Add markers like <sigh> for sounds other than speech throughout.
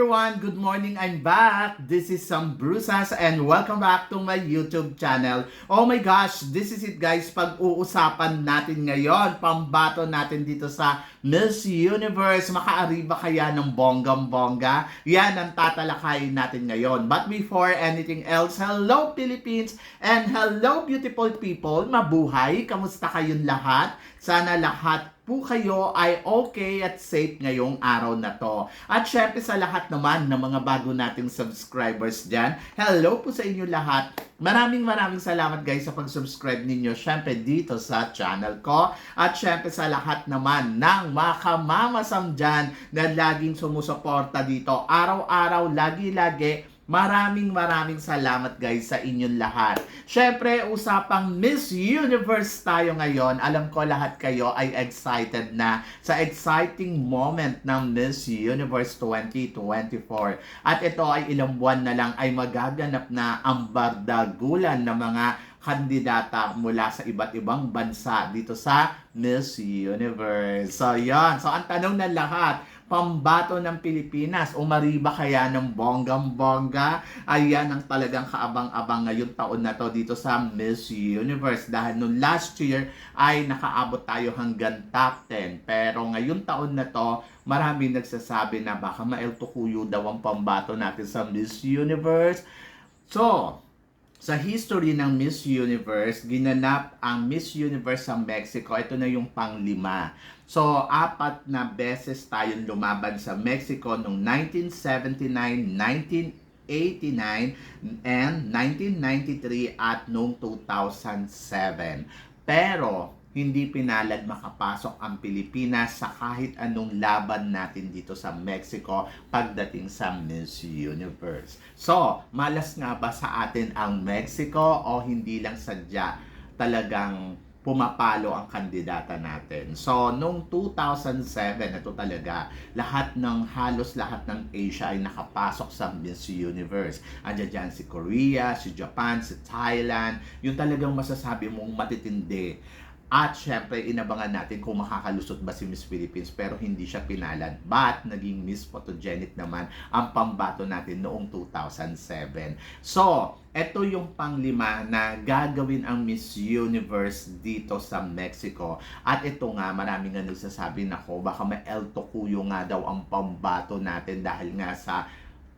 Everyone! Good morning! I'm back! This is Sam Brusas and welcome back to my YouTube channel. Oh my gosh! This is it guys! Pag-uusapan natin ngayon, pambato natin dito sa Miss Universe. Makaari ba kaya ng bonggam-bongga? Yan ang tatalakayin natin ngayon. But before anything else, hello Philippines and hello beautiful people! Mabuhay! Kamusta kayong lahat? Sana lahat po kayo ay okay at safe ngayong araw na to. At syempre sa lahat naman ng mga bago nating subscribers dyan, hello po sa inyo lahat. Maraming maraming salamat guys sa pag-subscribe ninyo syempre dito sa channel ko. At syempre sa lahat naman ng mga kamamasam dyan na laging sumusuporta dito. Araw-araw, lagi-lagi, Maraming maraming salamat guys sa inyong lahat. Syempre, usapang Miss Universe tayo ngayon. Alam ko lahat kayo ay excited na sa exciting moment ng Miss Universe 2024. At ito ay ilang buwan na lang ay magaganap na ang bardagulan ng mga kandidata mula sa iba't ibang bansa dito sa Miss Universe. So, yan. So, ang tanong ng lahat, pambato ng Pilipinas. Umari ba kaya ng bonggang-bongga? Ayan ang talagang kaabang-abang ngayong taon na to dito sa Miss Universe. Dahil noong last year ay nakaabot tayo hanggang top 10. Pero ngayong taon na to, marami nagsasabi na baka mael tukuyo daw ang pambato natin sa Miss Universe. So, sa history ng Miss Universe, ginanap ang Miss Universe sa Mexico. Ito na yung panglima. So, apat na beses tayong lumaban sa Mexico noong 1979, 1989, and 1993 at noong 2007. Pero, hindi pinalad makapasok ang Pilipinas sa kahit anong laban natin dito sa Mexico pagdating sa Miss Universe. So, malas nga ba sa atin ang Mexico o hindi lang sadya talagang pumapalo ang kandidata natin. So, noong 2007, ito talaga, lahat ng, halos lahat ng Asia ay nakapasok sa Miss Universe. Andiyan dyan si Korea, si Japan, si Thailand, yung talagang masasabi mong matitindi. At syempre, inabangan natin kung makakalusot ba si Miss Philippines pero hindi siya pinalad. But, naging Miss Photogenic naman ang pambato natin noong 2007. So, ito yung panglima na gagawin ang Miss Universe dito sa Mexico. At ito nga, marami nga nagsasabi na ko, baka may El Tocuyo nga daw ang pambato natin dahil nga sa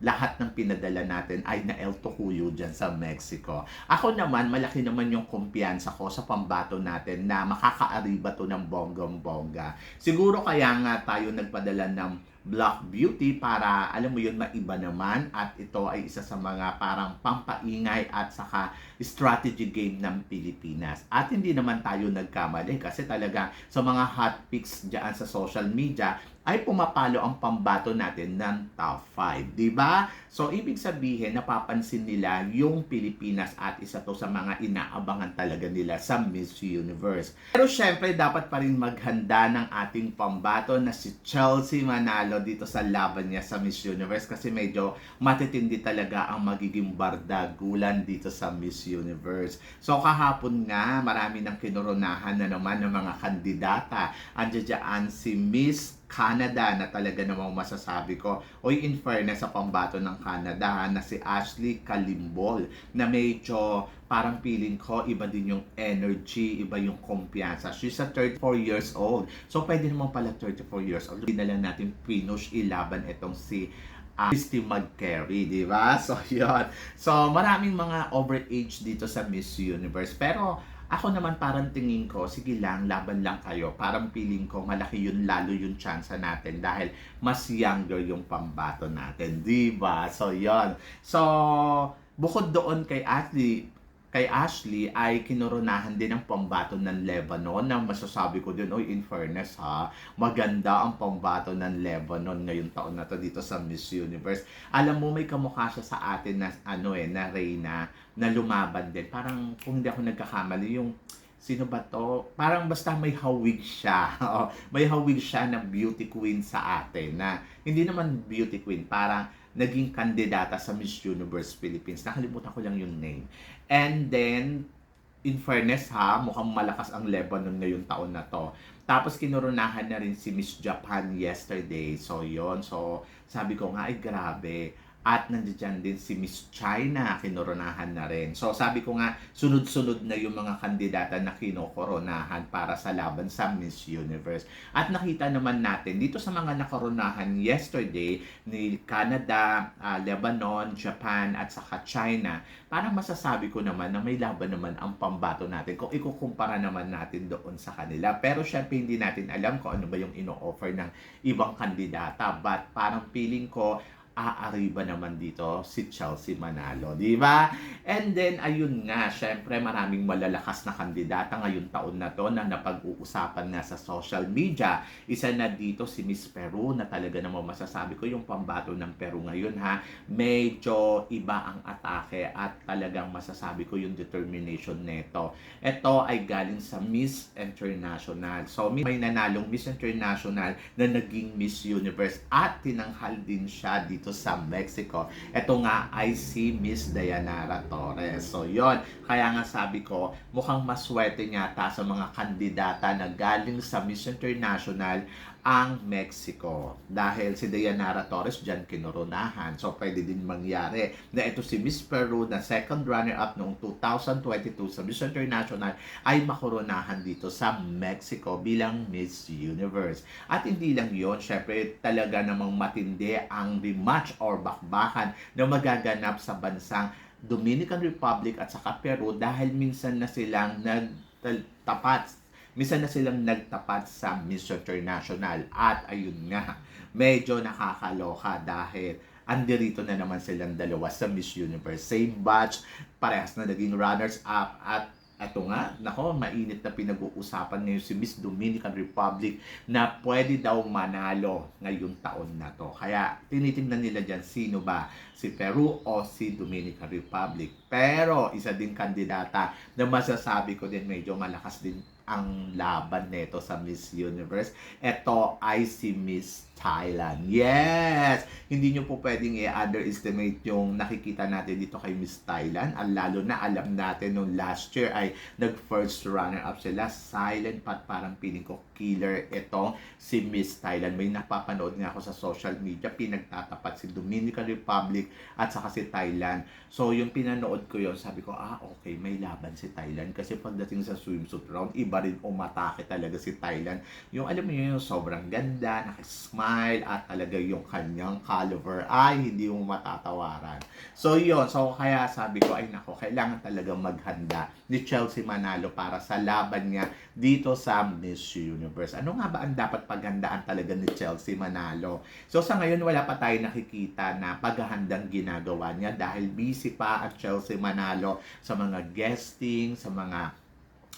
lahat ng pinadala natin ay na El Tocuyo dyan sa Mexico. Ako naman, malaki naman yung kumpiyansa ko sa pambato natin na makakaariba to ng bonggong-bongga. Siguro kaya nga tayo nagpadala ng Black Beauty para alam mo yun maiba naman at ito ay isa sa mga parang pampaingay at saka strategy game ng Pilipinas. At hindi naman tayo nagkamali kasi talaga sa mga hot picks diyan sa social media ay pumapalo ang pambato natin ng top 5, di ba? So ibig sabihin napapansin nila yung Pilipinas at isa to sa mga inaabangan talaga nila sa Miss Universe. Pero syempre dapat pa rin maghanda ng ating pambato na si Chelsea Manalo dito sa laban niya sa Miss Universe kasi medyo matitindi talaga ang magiging bardagulan dito sa Miss Universe. So kahapon nga marami nang kinoronahan na naman ng mga kandidata. Andiyan si Miss Canada na talaga namang masasabi ko. Oy, in fairness sa pambato ng Canada na si Ashley Kalimbol na medyo parang feeling ko iba din yung energy, iba yung kumpiyansa. She's a 34 years old. So pwede naman pala 34 years old. Hindi na lang natin pinush ilaban itong si uh, Christy McCary, di ba? <laughs> So, yun. So, maraming mga overage dito sa Miss Universe. Pero, ako naman parang tingin ko, sige lang, laban lang kayo. Parang feeling ko malaki yun lalo yung chance natin dahil mas younger yung pambato natin, di ba? So, yon So, bukod doon kay Ashley, kay Ashley ay kinoronahan din ang pambato ng Lebanon na masasabi ko din, oy in fairness ha, maganda ang pambato ng Lebanon ngayong taon na to dito sa Miss Universe. Alam mo, may kamukha siya sa atin na ano eh, na Reyna na lumaban din. Parang kung hindi ako nagkakamali, yung sino ba to? Parang basta may hawig siya. <laughs> may hawig siya na beauty queen sa atin na hindi naman beauty queen, parang naging kandidata sa Miss Universe Philippines. Nakalimutan ko lang yung name. And then, in fairness ha, mukhang malakas ang Lebanon ngayong taon na to. Tapos kinurunahan na rin si Miss Japan yesterday. So yon So sabi ko nga ay grabe. At nandiyan din si Miss China, kinurunahan na rin. So sabi ko nga, sunod-sunod na yung mga kandidata na kinokoronahan para sa laban sa Miss Universe. At nakita naman natin dito sa mga nakoronahan yesterday ni Canada, ah, Lebanon, Japan at saka China, parang masasabi ko naman na may laban naman ang pambato natin kung ikukumpara naman natin doon sa kanila. Pero syempre hindi natin alam kung ano ba yung ino-offer ng ibang kandidata. But parang feeling ko, aariba naman dito si Chelsea Manalo, di ba? And then, ayun nga, syempre maraming malalakas na kandidata ngayong taon na to na napag-uusapan nga sa social media. Isa na dito si Miss Peru na talaga namang masasabi ko yung pambato ng Peru ngayon ha. Medyo iba ang atake at talagang masasabi ko yung determination neto. Ito ay galing sa Miss International. So, may nanalong Miss International na naging Miss Universe at tinanghal din siya dito sa Mexico. Ito nga ay si Miss Dayanara Torres. So, yon Kaya nga sabi ko, mukhang maswerte yata sa mga kandidata na galing sa Miss International ang Mexico. Dahil si Dayanara Torres dyan kinurunahan. So, pwede din mangyari na ito si Miss Peru na second runner-up noong 2022 sa Miss International ay makurunahan dito sa Mexico bilang Miss Universe. At hindi lang yon syempre talaga namang matindi ang rematch or bakbakan na magaganap sa bansang Dominican Republic at saka Peru dahil minsan na silang nagtapat minsan na silang nagtapat sa Miss International at ayun nga medyo nakakaloka dahil andirito na naman silang dalawa sa Miss Universe. Same batch, parehas na naging runners-up at eto nga, nako, mainit na pinag-uusapan ngayon si Miss Dominican Republic na pwede daw manalo ngayong taon na to. Kaya tinitingnan nila dyan sino ba, si Peru o si Dominican Republic. Pero isa din kandidata na masasabi ko din medyo malakas din ang laban nito sa Miss Universe. Ito ay si Miss Thailand. Yes! Hindi nyo po pwedeng i-underestimate yung nakikita natin dito kay Miss Thailand. Ang lalo na alam natin nung last year ay nag-first runner-up sila. Silent pat parang piling ko killer ito si Miss Thailand. May napapanood nga ako sa social media. Pinagtatapat si Dominican Republic at saka si Thailand. So yung pinanood ko yon sabi ko, ah okay, may laban si Thailand. Kasi pagdating sa swimsuit round, iba rin umatake talaga si Thailand. Yung alam mo yun, yung sobrang ganda, nakismile, at talaga yung kanyang caliber ay hindi mo matatawaran. So yun, so kaya sabi ko, ay nako, kailangan talaga maghanda ni Chelsea Manalo para sa laban niya dito sa Miss Universe. Ano nga ba ang dapat paghandaan talaga ni Chelsea Manalo? So sa ngayon, wala pa tayo nakikita na paghahandang ginagawa niya dahil busy pa ang Chelsea Manalo sa mga guesting, sa mga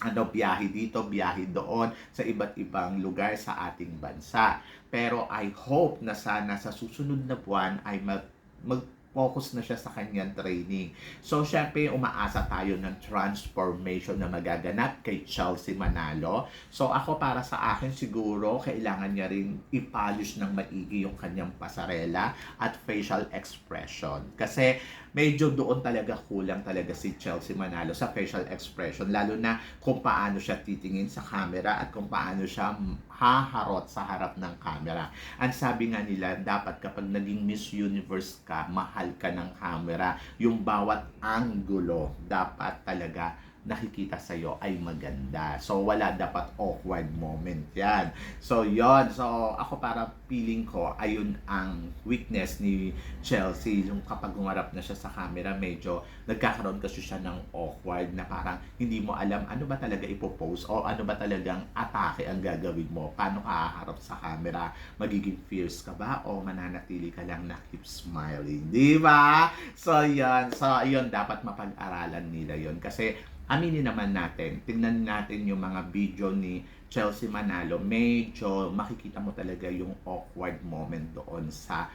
ano, biyahe dito, biyahe doon sa iba't ibang lugar sa ating bansa. Pero I hope na sana sa susunod na buwan ay mag, mag focus na siya sa kanyang training. So, syempre, umaasa tayo ng transformation na magaganap kay Chelsea Manalo. So, ako para sa akin siguro, kailangan niya rin i-polish ng maigi yung kanyang pasarela at facial expression. Kasi, medyo doon talaga kulang talaga si Chelsea Manalo sa facial expression. Lalo na kung paano siya titingin sa camera at kung paano siya haharot sa harap ng camera. Ang sabi nga nila, dapat kapag naging Miss Universe ka, mahal ka ng camera. Yung bawat anggulo, dapat talaga nakikita sa iyo ay maganda. So wala dapat awkward moment 'yan. So 'yon. So ako para feeling ko ayun ang weakness ni Chelsea yung kapag humarap na siya sa camera medyo nagkakaroon kasi siya ng awkward na parang hindi mo alam ano ba talaga ipopost o ano ba talagang atake ang gagawin mo. Paano ka haharap sa camera? Magiging fierce ka ba o mananatili ka lang na keep smiling? Di ba? So 'yan. So ayun dapat mapag-aralan nila 'yon kasi aminin naman natin, tingnan natin yung mga video ni Chelsea Manalo, medyo makikita mo talaga yung awkward moment doon sa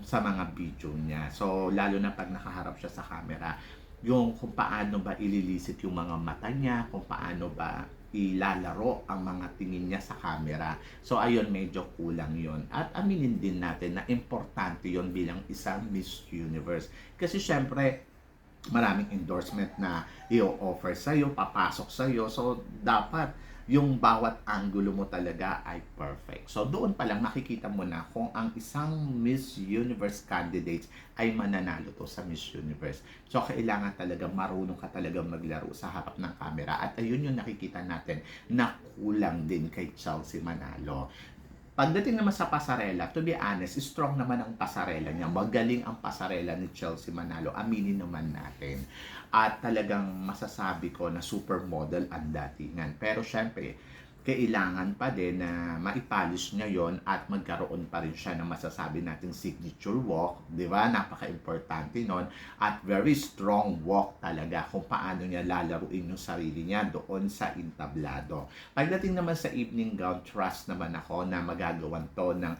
sa mga video niya. So, lalo na pag nakaharap siya sa camera, yung kung paano ba ililisit yung mga mata niya, kung paano ba ilalaro ang mga tingin niya sa camera. So, ayun, medyo kulang yon At aminin din natin na importante yon bilang isang Miss Universe. Kasi syempre, maraming endorsement na i-offer sa'yo, papasok sa'yo. So, dapat yung bawat angulo mo talaga ay perfect. So, doon pa lang makikita mo na kung ang isang Miss Universe candidate ay mananalo to sa Miss Universe. So, kailangan talaga marunong ka talaga maglaro sa harap ng camera. At ayun yung nakikita natin na kulang din kay Chelsea Manalo. Pagdating naman sa pasarela, to be honest, strong naman ang pasarela niya. Magaling ang pasarela ni Chelsea Manalo. Aminin naman natin. At talagang masasabi ko na supermodel ang datingan. Pero syempre, kailangan pa din na maipolish niya yon at magkaroon pa rin siya ng masasabi nating signature walk, di ba? Napaka-importante nun. At very strong walk talaga kung paano niya lalaruin yung sarili niya doon sa entablado. Pagdating naman sa evening gown, trust naman ako na magagawan to ng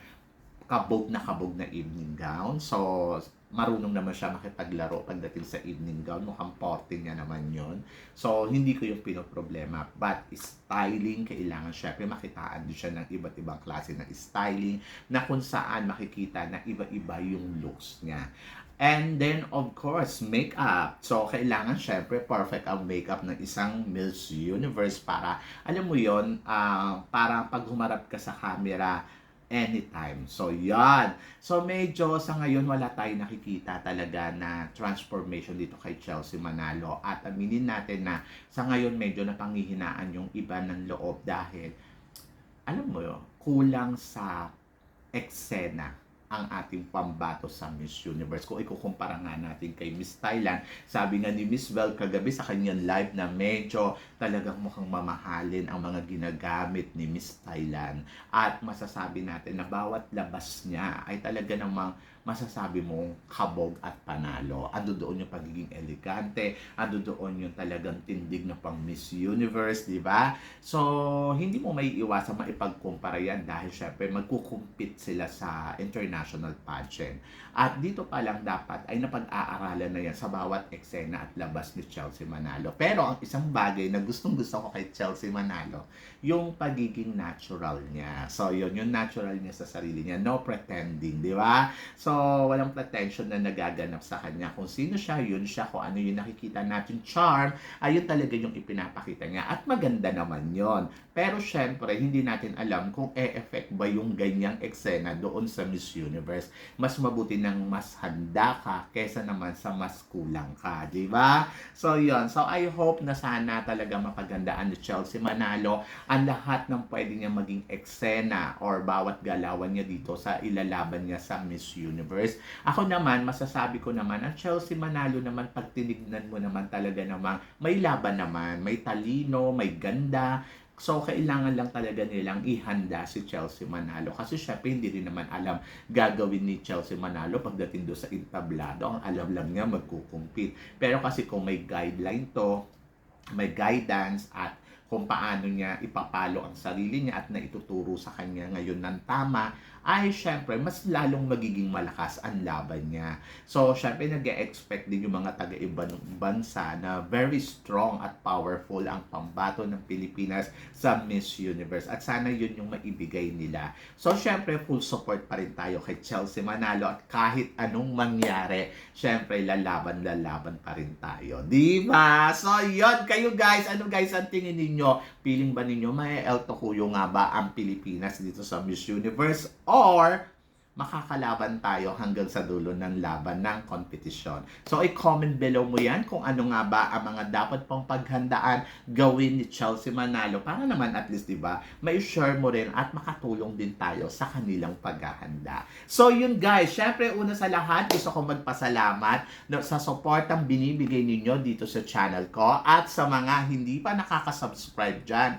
kabog na kabog na evening gown. So, marunong naman siya makipaglaro pagdating sa evening gown. Mukhang porte niya naman yon So, hindi ko yung pinoproblema. But, styling, kailangan syempre makitaan din siya ng iba't ibang klase ng styling na kung saan makikita na iba-iba yung looks niya. And then, of course, makeup. So, kailangan syempre perfect ang makeup ng isang Miss Universe para, alam mo yon ah, para pag humarap ka sa camera, anytime. So, yan. So, medyo sa ngayon wala tayong nakikita talaga na transformation dito kay Chelsea Manalo. At aminin natin na sa ngayon medyo napanghihinaan yung iba ng loob dahil, alam mo yun, kulang sa eksena ang ating pambato sa Miss Universe. Kung ikukumpara nga natin kay Miss Thailand, sabi nga ni Miss Vel kagabi sa kanyang live na medyo talagang mukhang mamahalin ang mga ginagamit ni Miss Thailand. At masasabi natin na bawat labas niya ay talaga namang masasabi mong kabog at panalo. Ando doon yung pagiging elegante, ando doon yung talagang tindig na pang Miss Universe, di ba? So, hindi mo may iwasan maipagkumpara yan dahil syempre magkukumpit sila sa international pageant. At dito pa lang dapat ay napag-aaralan na yan sa bawat eksena at labas ni Chelsea Manalo. Pero ang isang bagay na gustong gusto ko kay Chelsea Manalo, yung pagiging natural niya. So, yun, yung natural niya sa sarili niya. No pretending, di ba? So, walang pretension na nagaganap sa kanya. Kung sino siya, yun siya. Kung ano yung nakikita natin charm, ayun talaga yung ipinapakita niya. At maganda naman yon Pero syempre, hindi natin alam kung e-effect ba yung ganyang eksena doon sa Miss Universe. Mas mabuti ng mas handa ka kesa naman sa mas kulang ka. Di ba? So, yun. So, I hope na sana talaga mapagandaan ni Chelsea Manalo ang lahat ng pwede niya maging eksena or bawat galawan niya dito sa ilalaban niya sa Miss Universe. Ako naman, masasabi ko naman, ang Chelsea Manalo naman, pag tinignan mo naman talaga namang may laban naman, may talino, may ganda, So, kailangan lang talaga nilang ihanda si Chelsea Manalo. Kasi syempre, hindi rin naman alam gagawin ni Chelsea Manalo pagdating doon sa entablado. Ang alam lang niya magkukumpit. Pero kasi kung may guideline to, may guidance at kung paano niya ipapalo ang sarili niya at naituturo sa kanya ngayon ng tama, ay syempre mas lalong magiging malakas ang laban niya. So syempre nag expect din yung mga taga-ibang bansa na very strong at powerful ang pambato ng Pilipinas sa Miss Universe. At sana yun yung maibigay nila. So syempre full support pa rin tayo kay Chelsea Manalo at kahit anong mangyari, syempre lalaban-lalaban pa rin tayo. Di ba? So yun, kayo guys, ano guys ang tingin ninyo? Piling ba ninyo may El Tocuyo nga ba ang Pilipinas dito sa Miss Universe? Or makakalaban tayo hanggang sa dulo ng laban ng kompetisyon. So, i-comment below mo yan kung ano nga ba ang mga dapat pang paghandaan gawin ni Chelsea Manalo para naman at least, di ba, may share mo rin at makatulong din tayo sa kanilang paghahanda. So, yun guys, syempre una sa lahat, gusto ko magpasalamat sa supportang binibigay ninyo dito sa channel ko at sa mga hindi pa nakaka-subscribe dyan